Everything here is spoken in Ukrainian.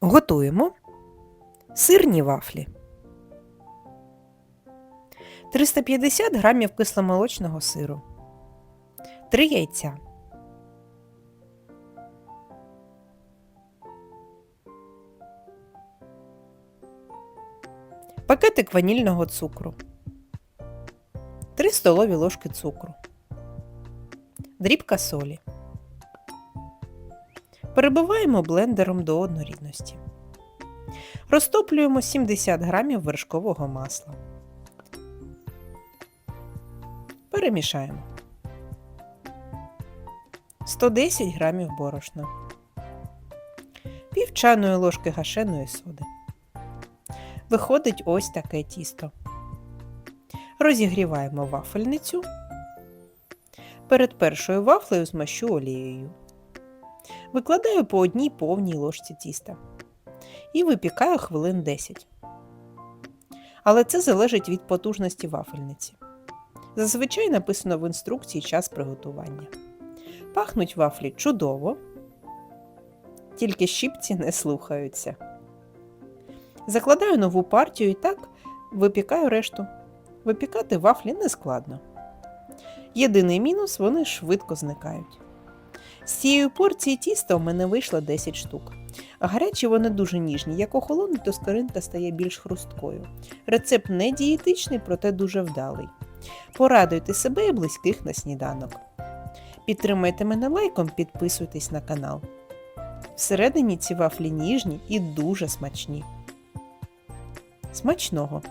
Готуємо сирні вафлі. 350 грамів кисломолочного сиру. 3 яйця. Пакетик ванільного цукру. 3 столові ложки цукру. Дрібка солі. Перебиваємо блендером до однорідності. Розтоплюємо 70 грамів вершкового масла. Перемішаємо. 110 грамів борошна. Пів чайної ложки гашеної соди. Виходить ось таке тісто. Розігріваємо вафельницю. Перед першою вафлею змащу олією. Викладаю по одній повній ложці тіста і випікаю хвилин 10. Але це залежить від потужності вафельниці. Зазвичай написано в інструкції час приготування. Пахнуть вафлі чудово, тільки щіпці не слухаються. Закладаю нову партію і так випікаю решту. Випікати вафлі не складно. Єдиний мінус вони швидко зникають. З цієї порції тіста у мене вийшло 10 штук. Гарячі вони дуже ніжні. Як охолонуть, то скоринка стає більш хрусткою. Рецепт не дієтичний, проте дуже вдалий. Порадуйте себе і близьких на сніданок. Підтримайте мене лайком, підписуйтесь на канал. Всередині ці вафлі ніжні і дуже смачні. Смачного!